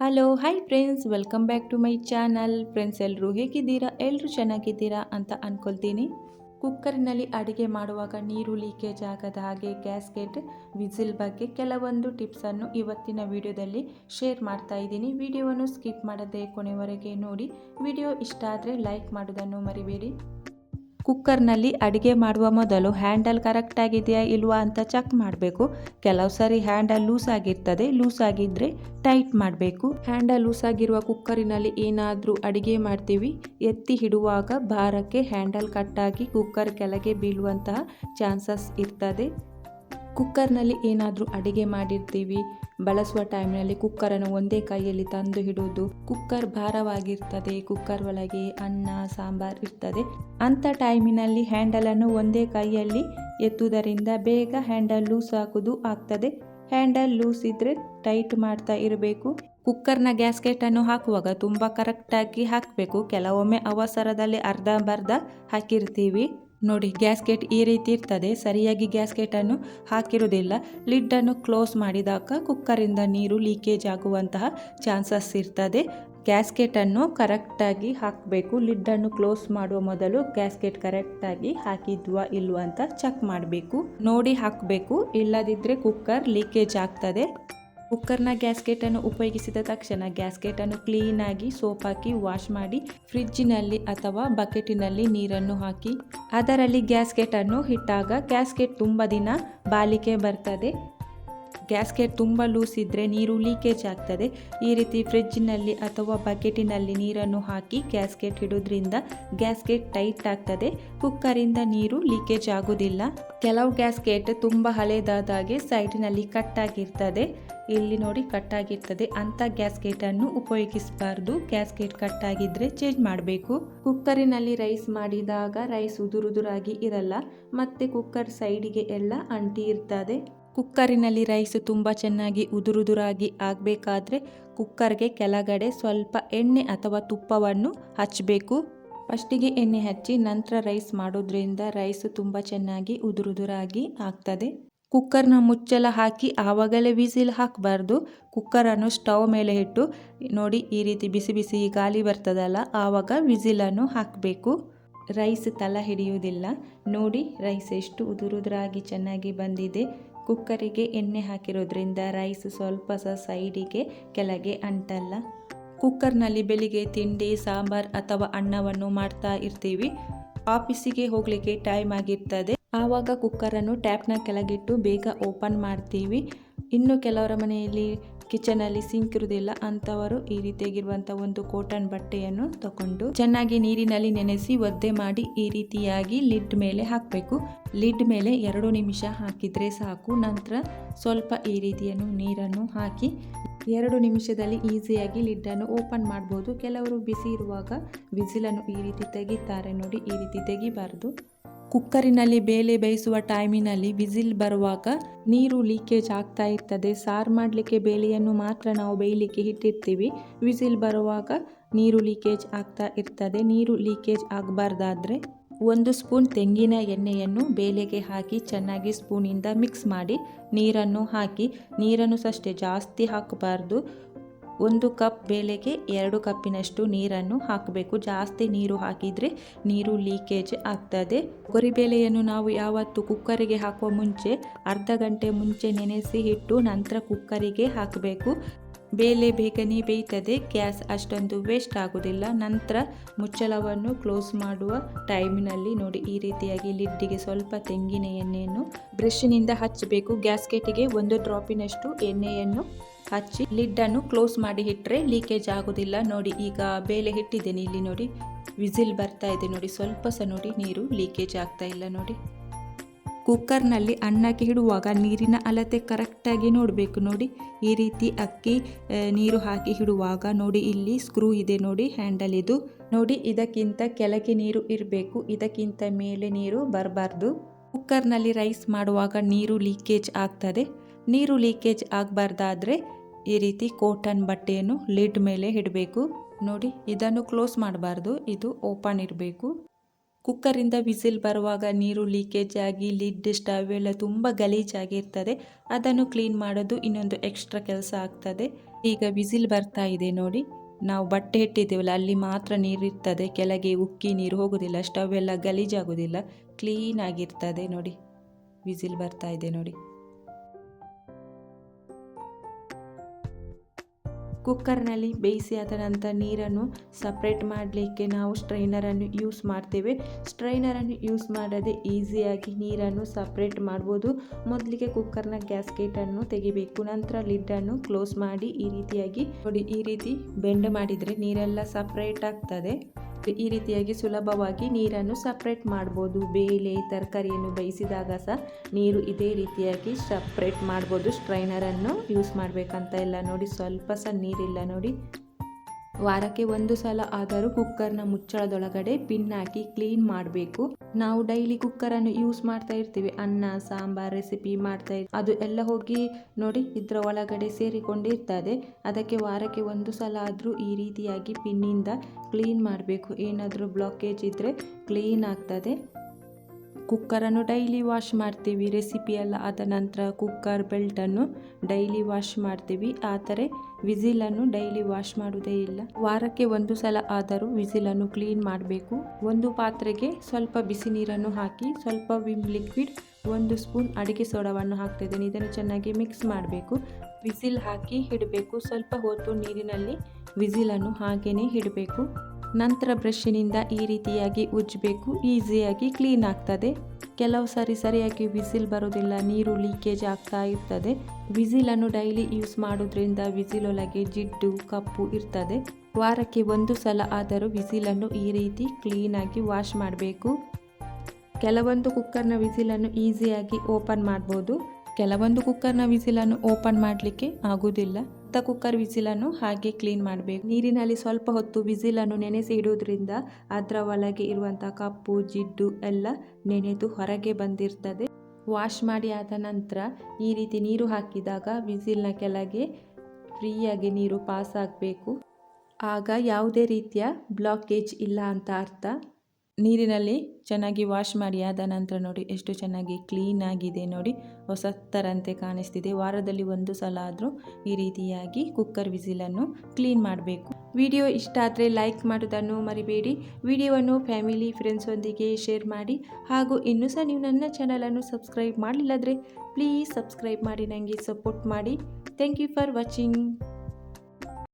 Hello hi friends, welcome back to my channel. Friends ಎಲ್ಲರೂ ಹೇಗಿದ್ದೀರಾ? ಎಲ್ಲರೂ ಚೆನ್ನಾಗಿದ್ದೀರಾ ಅಂತ ಅಂದ್ಕೊಳ್ತೀನಿ ಕುಕ್ಕರ್ನಲ್ಲಿ ಅಡುಗೆ ಮಾಡುವಾಗ ನೀರು ಲೀಕೇಜ್ ಆಗದ ಹಾಗೆ ಗ್ಯಾಸ್ಕೆಟ್ ವಿಸಿಲ್ ಬಗ್ಗೆ ಕೆಲವೊಂದು ಟಿಪ್ಸನ್ನು ಇವತ್ತಿನ ವಿಡಿಯೋದಲ್ಲಿ ಶೇರ್ ಮಾಡ್ತಾ ಇದ್ದೀನಿ. ವಿಡಿಯೋವನ್ನು ಸ್ಕಿಪ್ ಮಾಡದೆ ಕೊನೆವರೆಗೆ ನೋಡಿ. ವಿಡಿಯೋ ಇಷ್ಟ ಆದರೆ ಲೈಕ್ ಮಾಡೋದನ್ನು ಮರಿಬೇಡಿ. ಕುಕ್ಕರ್ನಲ್ಲಿ ಅಡುಗೆ ಮಾಡುವ ಮೊದಲು ಹ್ಯಾಂಡಲ್ ಕರೆಕ್ಟ್ ಆಗಿದೆಯಾ ಇಲ್ವಾ ಅಂತ ಚೆಕ್ ಮಾಡಬೇಕು. ಕೆಲವು ಸರಿ ಹ್ಯಾಂಡಲ್ ಲೂಸ್ ಆಗಿರ್ತದೆ ಲೂಸ್ ಆಗಿದ್ದರೆ ಟೈಟ್ ಮಾಡಬೇಕು. ಹ್ಯಾಂಡಲ್ ಲೂಸ್ ಆಗಿರುವ ಕುಕ್ಕರಿನಲ್ಲಿ ಏನಾದರೂ ಅಡುಗೆ ಮಾಡ್ತೀವಿ. ಎತ್ತಿ ಹಿಡುವಾಗ ಭಾರಕ್ಕೆ ಹ್ಯಾಂಡಲ್ ಕಟ್ಟಾಗಿ ಕುಕ್ಕರ್ ಕೆಳಗೆ ಬೀಳುವಂತಹ ಚಾನ್ಸಸ್ ಇರ್ತದೆ. ಕುಕ್ಕರ್ನಲ್ಲಿ ಏನಾದರೂ ಅಡುಗೆ ಮಾಡಿರ್ತೀವಿ, ಬಳಸುವ ಟೈಮ್ನಲ್ಲಿ ಕುಕ್ಕರನ್ನು ಒಂದೇ ಕೈಯಲ್ಲಿ ತಂದು ಹಿಡುವುದು ಕುಕ್ಕರ್ ಭಾರವಾಗಿರ್ತದೆ, ಕುಕ್ಕರ್ ಒಳಗೆ ಅನ್ನ, ಸಾಂಬಾರ್ ಇರ್ತದೆ. ಅಂಥ ಟೈಮಿನಲ್ಲಿ ಹ್ಯಾಂಡಲನ್ನು ಒಂದೇ ಕೈಯಲ್ಲಿ ಎತ್ತುವುದರಿಂದ ಬೇಗ ಹ್ಯಾಂಡಲ್ ಲೂಸ್ ಹಾಕುವುದು ಆಗ್ತದೆ. ಹ್ಯಾಂಡಲ್ ಲೂಸ್ ಇದ್ದರೆ ಟೈಟ್ ಮಾಡ್ತಾ ಇರಬೇಕು. ಕುಕ್ಕರ್ನ ಗ್ಯಾಸ್ಕೆಟನ್ನು ಹಾಕುವಾಗ ತುಂಬ ಕರೆಕ್ಟಾಗಿ ಹಾಕಬೇಕು. ಕೆಲವೊಮ್ಮೆ ಅವಸರದಲ್ಲಿ ಅರ್ಧ ಹಾಕಿರ್ತೀವಿ. ನೋಡಿ ಗ್ಯಾಸ್ಕೆಟ್ ಈ ರೀತಿ ಇರ್ತದೆ. ಸರಿಯಾಗಿ ಗ್ಯಾಸ್ಕೆಟನ್ನು ಹಾಕಿರುವುದಿಲ್ಲ. ಲಿಡ್ಡನ್ನು ಕ್ಲೋಸ್ ಮಾಡಿದಾಗ ಕುಕ್ಕರಿಂದ ನೀರು ಲೀಕೇಜ್ ಆಗುವಂತಹ ಚಾನ್ಸಸ್ ಇರ್ತದೆ. ಗ್ಯಾಸ್ಕೆಟನ್ನು ಕರೆಕ್ಟಾಗಿ ಹಾಕಬೇಕು. ಲಿಡ್ಡನ್ನು ಕ್ಲೋಸ್ ಮಾಡುವ ಮೊದಲು ಗ್ಯಾಸ್ಕೆಟ್ ಕರೆಕ್ಟಾಗಿ ಹಾಕಿದ್ವಾ ಇಲ್ವಾ ಅಂತ ಚೆಕ್ ಮಾಡಬೇಕು. ನೋಡಿ ಹಾಕಬೇಕು. ಇಲ್ಲದಿದ್ದರೆ ಕುಕ್ಕರ್ ಲೀಕೇಜ್ ಆಗ್ತದೆ. ಕುಕ್ಕರ್ನ ಗ್ಯಾಸ್ಕೆಟನ್ನು ಉಪಯೋಗಿಸಿದ ತಕ್ಷಣ ಗ್ಯಾಸ್ಕೆಟನ್ನು ಕ್ಲೀನಾಗಿ ಸೋಪ್ ಹಾಕಿ ವಾಶ್ ಮಾಡಿ ಫ್ರಿಜ್ಜಿನಲ್ಲಿ ಅಥವಾ ಬಕೆಟಿನಲ್ಲಿ ನೀರನ್ನು ಹಾಕಿ, ಅದರಲ್ಲಿ ಗ್ಯಾಸ್ಕೆಟನ್ನು ಇಟ್ಟಾಗ ಗ್ಯಾಸ್ಕೆಟ್ ತುಂಬ ದಿನ ಬಾಲಿಕೆ ಬರ್ತದೆ. ಗ್ಯಾಸ್ಕೆಟ್ ತುಂಬ ಲೂಸ್ ಇದ್ದರೆ ನೀರು ಲೀಕೇಜ್ ಆಗ್ತದೆ. ಈ ರೀತಿ ಫ್ರಿಜ್ಜಿನಲ್ಲಿ ಅಥವಾ ಬಕೆಟಿನಲ್ಲಿ ನೀರನ್ನು ಹಾಕಿ ಗ್ಯಾಸ್ಕೆಟ್ ಇಡೋದ್ರಿಂದ ಗ್ಯಾಸ್ಕೆಟ್ ಟೈಟ್ ಆಗ್ತದೆ. ಕುಕ್ಕರಿಂದ ನೀರು ಲೀಕೇಜ್ ಆಗೋದಿಲ್ಲ. ಕೆಲವು ಗ್ಯಾಸ್ಕೆಟ್ ತುಂಬ ಹಳೇದಾದಾಗೆ ಸೈಡಿನಲ್ಲಿ ಕಟ್ಟಾಗಿರ್ತದೆ ಇಲ್ಲಿ ನೋಡಿ ಕಟ್ಟಾಗಿರ್ತದೆ ಅಂಥ ಗ್ಯಾಸ್ಕೆಟನ್ನು ಉಪಯೋಗಿಸಬಾರ್ದು. ಗ್ಯಾಸ್ಕೆಟ್ ಕಟ್ಟಾಗಿದ್ದರೆ ಚೇಂಜ್ ಮಾಡಬೇಕು. ಕುಕ್ಕರಿನಲ್ಲಿ ರೈಸ್ ಮಾಡಿದಾಗ ರೈಸ್ ಉದುರುದುರಾಗಿ ಇರಲ್ಲ. ಮತ್ತು ಕುಕ್ಕರ್ ಸೈಡಿಗೆ ಎಲ್ಲ ಅಂಟಿ ಇರ್ತದೆ. ಕುಕ್ಕರಿನಲ್ಲಿ ರೈಸ್ ತುಂಬ ಚೆನ್ನಾಗಿ ಉದುರುದುರಾಗಿ ಆಗಬೇಕಾದ್ರೆ ಕುಕ್ಕರ್ಗೆ ಕೆಳಗಡೆ ಸ್ವಲ್ಪ ಎಣ್ಣೆ ಅಥವಾ ತುಪ್ಪವನ್ನು ಹಚ್ಚಬೇಕು ಫಸ್ಟಿಗೆ ಎಣ್ಣೆ ಹಚ್ಚಿ ನಂತರ ರೈಸ್ ಮಾಡೋದ್ರಿಂದ ರೈಸ್ ತುಂಬ ಚೆನ್ನಾಗಿ ಉದುರುದುರಾಗಿ ಆಗ್ತದೆ. ಕುಕ್ಕರ್ನ ಮುಚ್ಚಲ ಹಾಕಿ ಆವಾಗಲೇ ವಿಸಿಲ್ ಹಾಕಬಾರ್ದು. ಕುಕ್ಕರನ್ನು ಸ್ಟವ್ ಮೇಲೆ ಇಟ್ಟು ನೋಡಿ ಈ ರೀತಿ ಬಿಸಿ ಬಿಸಿ ಗಾಳಿ ಬರ್ತದಲ್ಲ, ಆವಾಗ ವಿಸಿಲನ್ನು ಹಾಕಬೇಕು. ರೈಸ್ ತಲ ಹಿಡಿಯುವುದಿಲ್ಲ. ನೋಡಿ ರೈಸ್ ಎಷ್ಟು ಉದುರುದುರಾಗಿ ಚೆನ್ನಾಗಿ ಬಂದಿದೆ. ಕುಕ್ಕರಿಗೆ ಎಣ್ಣೆ ಹಾಕಿರೋದ್ರಿಂದ ರೈಸ್ ಸ್ವಲ್ಪ ಸಹ ಸೈಡಿಗೆ ಕೆಳಗೆ ಅಂಟಲ್ಲ. ಕುಕ್ಕರ್ನಲ್ಲಿ ಬೆಳಿಗ್ಗೆ ತಿಂಡಿ, ಸಾಂಬಾರ್ ಅಥವಾ ಅನ್ನವನ್ನು ಮಾಡ್ತಾ ಇರ್ತೀವಿ. ಆಫೀಸಿಗೆ ಹೋಗಲಿಕ್ಕೆ ಟೈಮ್ ಆಗಿರ್ತದೆ. ಆವಾಗ ಕುಕ್ಕರನ್ನು ಟ್ಯಾಪ್ನ ಕೆಳಗಿಟ್ಟು ಬೇಗ ಓಪನ್ ಮಾಡ್ತೀವಿ. ಇನ್ನು ಕೆಲವರ ಮನೆಯಲ್ಲಿ ಕಿಚನಲ್ಲಿ ಸಿಂಕ್ ಇರುವುದಿಲ್ಲ. ಅಂತವರು ಈ ರೀತಿಯಾಗಿರುವಂಥ ಒಂದು ಕಾಟನ್ ಬಟ್ಟೆಯನ್ನು ತಗೊಂಡು ಚೆನ್ನಾಗಿ ನೀರಿನಲ್ಲಿ ನೆನೆಸಿ ಒದ್ದೆ ಮಾಡಿ ಈ ರೀತಿಯಾಗಿ ಲಿಡ್ ಮೇಲೆ ಹಾಕಬೇಕು. ಲಿಡ್ ಮೇಲೆ ಎರಡು ನಿಮಿಷ ಹಾಕಿದರೆ ಸಾಕು. ನಂತರ ಸ್ವಲ್ಪ ಈ ರೀತಿಯನ್ನು ನೀರನ್ನು ಹಾಕಿ ಎರಡು ನಿಮಿಷದಲ್ಲಿ ಈಸಿಯಾಗಿ ಲಿಡ್ಡನ್ನು ಓಪನ್ ಮಾಡ್ಬೋದು. ಕೆಲವರು ಬಿಸಿ ಇರುವಾಗ ವಿಸಿಲನ್ನು ಈ ರೀತಿ ತೆಗಿತಾರೆ ನೋಡಿ, ಈ ರೀತಿ ತೆಗಿಬಾರ್ದು. ಕುಕ್ಕರಿನಲ್ಲಿ ಬೇಳೆ ಬೇಯಿಸುವ ಟೈಮಿನಲ್ಲಿ ವಿಸಿಲ್ ಬರುವಾಗ ನೀರು ಲೀಕೇಜ್ ಆಗ್ತಾ ಇರ್ತದೆ. ಸಾರು ಮಾಡಲಿಕ್ಕೆ ಬೇಳೆಯನ್ನು ಮಾತ್ರ ನಾವು ಬೇಯಲಿಕ್ಕೆ ಇಟ್ಟಿರ್ತೀವಿ. ವಿಸಿಲ್ ಬರುವಾಗ ನೀರು ಲೀಕೇಜ್ ಆಗ್ತಾ ಇರ್ತದೆ. ನೀರು ಲೀಕೇಜ್ ಆಗಬಾರ್ದಾದರೆ ಒಂದು ಸ್ಪೂನ್ ತೆಂಗಿನ ಎಣ್ಣೆಯನ್ನು ಬೇಳೆಗೆ ಹಾಕಿ ಚೆನ್ನಾಗಿ ಸ್ಪೂನಿಂದ ಮಿಕ್ಸ್ ಮಾಡಿ ನೀರನ್ನು ಹಾಕಿ, ನೀರನ್ನು ಸಷ್ಟೇ ಜಾಸ್ತಿ ಹಾಕಬಾರ್ದು. ಒಂದು ಕಪ್ ಬೇಳೆಗೆ ಎರಡು ಕಪ್ಪಿನಷ್ಟು ನೀರನ್ನು ಹಾಕಬೇಕು. ಜಾಸ್ತಿ ನೀರು ಹಾಕಿದರೆ ನೀರು ಲೀಕೇಜ್ ಆಗ್ತದೆ. ಕೊರಿಬೇಳೆಯನ್ನು ನಾವು ಯಾವತ್ತು ಕುಕ್ಕರಿಗೆ ಹಾಕುವ ಮುಂಚೆ ಅರ್ಧ ಗಂಟೆ ಮುಂಚೆ ನೆನೆಸಿ ಇಟ್ಟು ನಂತರ ಕುಕ್ಕರಿಗೆ ಹಾಕಬೇಕು. ಬೇಳೆ ಬೇಗನೆ ಬೇಯ್ತದೆ. ಗ್ಯಾಸ್ ಅಷ್ಟೊಂದು ವೇಸ್ಟ್ ಆಗೋದಿಲ್ಲ. ನಂತರ ಮುಚ್ಚಳವನ್ನು ಕ್ಲೋಸ್ ಮಾಡುವ ಟೈಮಿನಲ್ಲಿ ನೋಡಿ. ಈ ರೀತಿಯಾಗಿ ಲಿಡ್ಡಿಗೆ ಸ್ವಲ್ಪ ತೆಂಗಿನ ಎಣ್ಣೆಯನ್ನು ಬ್ರಷ್ನಿಂದ ಹಚ್ಚಬೇಕು. ಗ್ಯಾಸ್ಕೆಟಿಗೆ ಒಂದು ಡ್ರಾಪಿನಷ್ಟು ಎಣ್ಣೆಯನ್ನು ಹಚ್ಚಿ ಲಿಡ್ಡನ್ನು ಕ್ಲೋಸ್ ಮಾಡಿ ಇಟ್ಟರೆ ಲೀಕೇಜ್ ಆಗೋದಿಲ್ಲ. ನೋಡಿ, ಈಗ ಬೇಳೆ ಇಟ್ಟಿದ್ದೇನೆ ಇಲ್ಲಿ ನೋಡಿ. ವಿಸಿಲ್ ಬರ್ತಾ ಇದೆ ನೋಡಿ. ಸ್ವಲ್ಪ ಸಹ ನೋಡಿ, ನೀರು ಲೀಕೇಜ್ ಆಗ್ತಾ ಇಲ್ಲ ನೋಡಿ. ಕುಕ್ಕರ್ನಲ್ಲಿ ಅನ್ನಕ್ಕೆ ಇಡುವಾಗ ನೀರಿನ ಅಳತೆ ಕರೆಕ್ಟಾಗಿ ನೋಡಬೇಕು ನೋಡಿ. ಈ ರೀತಿ ಅಕ್ಕಿ ನೀರು ಹಾಕಿ ಇಡುವಾಗ ನೋಡಿ, ಇಲ್ಲಿ ಸ್ಕ್ರೂ ಇದೆ ನೋಡಿ, ಹ್ಯಾಂಡಲ್ ಇದು. ನೋಡಿ, ಇದಕ್ಕಿಂತ ಕೆಳಗೆ ನೀರು ಇರಬೇಕು. ಇದಕ್ಕಿಂತ ಮೇಲೆ ನೀರು ಬರಬಾರ್ದು. ಕುಕ್ಕರ್ನಲ್ಲಿ ರೈಸ್ ಮಾಡುವಾಗ ನೀರು ಲೀಕೇಜ್ ಆಗ್ತದೆ. ನೀರು ಲೀಕೇಜ್ ಆಗಬಾರ್ದಾದ್ರೆ ಈ ರೀತಿ ಕೋಟನ್ ಬಟ್ಟೆಯನ್ನು ಲಿಡ್ ಮೇಲೆ ಇಡಬೇಕು. ನೋಡಿ, ಇದನ್ನು ಕ್ಲೋಸ್ ಮಾಡಬಾರ್ದು. ಇದು ಓಪನ್ ಇರಬೇಕು. ಕುಕ್ಕರಿಂದ ವಿಸಿಲ್ ಬರುವಾಗ ನೀರು ಲೀಕೇಜ್ ಆಗಿ ಲಿಡ್ ಸ್ಟವ್ ಎಲ್ಲ ತುಂಬ ಗಲೀಜಾಗಿರ್ತದೆ ಅದನ್ನು ಕ್ಲೀನ್ ಮಾಡೋದು ಇನ್ನೊಂದು ಎಕ್ಸ್ಟ್ರಾ ಕೆಲಸ ಆಗ್ತದೆ. ಈಗ ವಿಸಿಲ್ ಬರ್ತಾ ಇದೆ ನೋಡಿ. ನಾವು ಬಟ್ಟೆ ಇಟ್ಟಿದ್ದೇವಲ್ಲ, ಅಲ್ಲಿ ಮಾತ್ರ ನೀರಿರ್ತದೆ ಕೆಳಗೆ ಉಕ್ಕಿ ನೀರು ಹೋಗೋದಿಲ್ಲ ಸ್ಟವ್ ಎಲ್ಲ ಗಲೀಜಾಗೋದಿಲ್ಲ ಕ್ಲೀನ್ ಆಗಿರ್ತದೆ ನೋಡಿ. ವಿಸಿಲ್ ಬರ್ತಾ ಇದೆ ನೋಡಿ. ಕುಕ್ಕರ್ನಲ್ಲಿ ಬೇಯಿಸಿ ಆದ ನಂತರ ನೀರನ್ನು ಸಪ್ರೇಟ್ ಮಾಡಲಿಕ್ಕೆ ನಾವು ಸ್ಟ್ರೈನರನ್ನು ಯೂಸ್ ಮಾಡ್ತೇವೆ. ಸ್ಟ್ರೈನರನ್ನು ಯೂಸ್ ಮಾಡದೆ ಈಸಿಯಾಗಿ ನೀರನ್ನು ಸಪ್ರೇಟ್ ಮಾಡ್ಬೋದು. ಮೊದಲಿಗೆ ಕುಕ್ಕರ್ನ ಗ್ಯಾಸ್ಕೆಟನ್ನು ತೆಗಿಬೇಕು, ನಂತರ ಲಿಡ್ಡನ್ನು ಕ್ಲೋಸ್ ಮಾಡಿ ಈ ರೀತಿಯಾಗಿ ನೋಡಿ ಈ ರೀತಿ ಬೆಂಡ್ ಮಾಡಿದರೆ ನೀರೆಲ್ಲ ಸಪ್ರೇಟ್ ಆಗ್ತದೆ. ಈ ರೀತಿಯಾಗಿ ಸುಲಭವಾಗಿ ನೀರನ್ನು ಸಪ್ರೇಟ್ ಮಾಡ್ಬೋದು. ಬೇಳೆ, ತರಕಾರಿಯನ್ನು ಬೇಯಿಸಿದಾಗ ಸಹ ನೀರು ಇದೇ ರೀತಿಯಾಗಿ ಸಪ್ರೇಟ್ ಮಾಡ್ಬೋದು. ಸ್ಟ್ರೈನರನ್ನು ಯೂಸ್ ಮಾಡಬೇಕಂತ ಇಲ್ಲ ನೋಡಿ. ಸ್ವಲ್ಪ ಸಹ ನೀರಿಲ್ಲ ನೋಡಿ. ವಾರಕ್ಕೆ ಒಂದು ಸಲ ಆದರೂ ಕುಕ್ಕರ್ನ ಮುಚ್ಚಳದೊಳಗಡೆ ಪಿನ್ ಹಾಕಿ ಕ್ಲೀನ್ ಮಾಡಬೇಕು. ನಾವು ಡೈಲಿ ಕುಕ್ಕರನ್ನು ಯೂಸ್ ಮಾಡ್ತಾ ಇರ್ತೀವಿ. ಅನ್ನ, ಸಾಂಬಾರ್, ರೆಸಿಪಿ ಮಾಡ್ತಾ ಇರ್ತೀವಿ ಅದು ಎಲ್ಲ ಹೋಗಿ ನೋಡಿ ಇದರ ಒಳಗಡೆ ಸೇರಿಕೊಂಡಿರ್ತದೆ. ಅದಕ್ಕೆ ವಾರಕ್ಕೆ ಒಂದು ಸಲ ಆದರೂ ಈ ರೀತಿಯಾಗಿ ಪಿನ್ನಿಂದ ಕ್ಲೀನ್ ಮಾಡಬೇಕು. ಏನಾದರೂ ಬ್ಲಾಕೇಜ್ ಇದ್ದರೆ ಕ್ಲೀನ್ ಆಗ್ತದೆ. ಕುಕ್ಕರನ್ನು ಡೈಲಿ ವಾಶ್ ಮಾಡ್ತೀವಿ. ರೆಸಿಪಿ ಎಲ್ಲ ಆದ ನಂತರ ಕುಕ್ಕರ್ ಬೆಲ್ಟನ್ನು ಡೈಲಿ ವಾಶ್ ಮಾಡ್ತೀವಿ. ಆದರೆ ವಿಸಿಲನ್ನು ಡೈಲಿ ವಾಶ್ ಮಾಡುವುದೇ ಇಲ್ಲ. ವಾರಕ್ಕೆ ಒಂದು ಸಲ ಆದರೂ ವಿಸಿಲನ್ನು ಕ್ಲೀನ್ ಮಾಡಬೇಕು. ಒಂದು ಪಾತ್ರೆಗೆ ಸ್ವಲ್ಪ ಬಿಸಿ ನೀರನ್ನು ಹಾಕಿ, ಸ್ವಲ್ಪ ವಿಮ್ ಲಿಕ್ವಿಡ್, ಒಂದು ಸ್ಪೂನ್ ಅಡಿಕೆ ಸೋಡಾವನ್ನು ಹಾಕ್ತಿದ್ದೇನೆ. ಇದನ್ನು ಚೆನ್ನಾಗಿ ಮಿಕ್ಸ್ ಮಾಡಬೇಕು. ವಿಸಿಲ್ ಹಾಕಿ ಹಿಡಬೇಕು ಸ್ವಲ್ಪ ಹೊತ್ತು ನೀರಿನಲ್ಲಿ ವಿಸಿಲನ್ನು ಹಾಗೆಯೇ ಇಡಬೇಕು. ನಂತರ ಬ್ರಷಿನಿಂದ ಈ ರೀತಿಯಾಗಿ ಉಜ್ಜಬೇಕು, ಈಸಿಯಾಗಿ ಕ್ಲೀನ್ ಆಗ್ತದೆ. ಕೆಲವು ಸಾರಿ ಸರಿಯಾಗಿ ವಿಸಿಲ್ ಬರೋದಿಲ್ಲ ನೀರು ಲೀಕೇಜ್ ಆಗ್ತಾ ಇರ್ತದೆ. ವಿಸಿಲನ್ನು ಡೈಲಿ ಯೂಸ್ ಮಾಡೋದ್ರಿಂದ ವಿಸಿಲೊಳಗೆ ಜಿಡ್ಡು, ಕಪ್ಪು ಇರ್ತದೆ. ವಾರಕ್ಕೆ ಒಂದು ಸಲ ಆದರೂ ವಿಸಿಲನ್ನು ಈ ರೀತಿ ಕ್ಲೀನಾಗಿ ವಾಶ್ ಮಾಡಬೇಕು. ಕೆಲವೊಂದು ಕುಕ್ಕರ್ನ ವಿಸಿಲನ್ನು ಈಸಿಯಾಗಿ ಓಪನ್ ಮಾಡ್ಬೋದು. ಕೆಲವೊಂದು ಕುಕ್ಕರ್ನ ವಿಸಿಲನ್ನು ಓಪನ್ ಮಾಡಲಿಕ್ಕೆ ಆಗುವುದಿಲ್ಲ. ಕುಕ್ಕರ್ ವಿಸಿಲನ್ನು ಹಾಗೆ ಕ್ಲೀನ್ ಮಾಡಬೇಕು. ನೀರಿನಲ್ಲಿ ಸ್ವಲ್ಪ ಹೊತ್ತು ವಿಸಿಲನ್ನು ನೆನೆಸಿ ಇಡುವುದರಿಂದ ಅದರ ಒಳಗೆ ಇರುವಂಥ ಕಪ್ಪು, ಜಿಡ್ಡು ಎಲ್ಲ ನೆನೆದು ಹೊರಗೆ ಬಂದಿರ್ತದೆ. ವಾಶ್ ಮಾಡಿ ಆದ ನಂತರ ಈ ರೀತಿ ನೀರು ಹಾಕಿದಾಗ ವಿಸಿಲ್ನ ಕೆಳಗೆ ಫ್ರೀಯಾಗಿ ನೀರು ಪಾಸ್ ಆಗಬೇಕು. ಆಗ ಯಾವುದೇ ರೀತಿಯ ಬ್ಲಾಕೇಜ್ ಇಲ್ಲ ಅಂತ ಅರ್ಥ. ನೀರಿನಲ್ಲಿ ಚೆನ್ನಾಗಿ ವಾಶ್ ಮಾಡಿ ಆದ ನಂತರ ನೋಡಿ ಎಷ್ಟು ಚೆನ್ನಾಗಿ ಕ್ಲೀನ್ ಆಗಿದೆ ನೋಡಿ. ಹೊಸತ್ತರಂತೆ ಕಾಣಿಸ್ತಿದೆ. ವಾರದಲ್ಲಿ ಒಂದು ಸಲ ಆದರೂ ಈ ರೀತಿಯಾಗಿ ಕುಕ್ಕರ್ ವಿಸಿಲನ್ನು ಕ್ಲೀನ್ ಮಾಡಬೇಕು. ವಿಡಿಯೋ ಇಷ್ಟ ಆದರೆ ಲೈಕ್ ಮಾಡೋದನ್ನು ಮರಿಬೇಡಿ. ವಿಡಿಯೋವನ್ನು ಫ್ಯಾಮಿಲಿ ಫ್ರೆಂಡ್ಸೊಂದಿಗೆ ಶೇರ್ ಮಾಡಿ. ಹಾಗೂ ಇನ್ನೂ ಸಹ ನೀವು ನನ್ನ ಚಾನಲನ್ನು ಸಬ್ಸ್ಕ್ರೈಬ್ ಮಾಡಲಿಲ್ಲದ್ರೆ ಪ್ಲೀಸ್ ಸಬ್ಸ್ಕ್ರೈಬ್ ಮಾಡಿ ನನಗೆ ಸಪೋರ್ಟ್ ಮಾಡಿ. Thank you for watching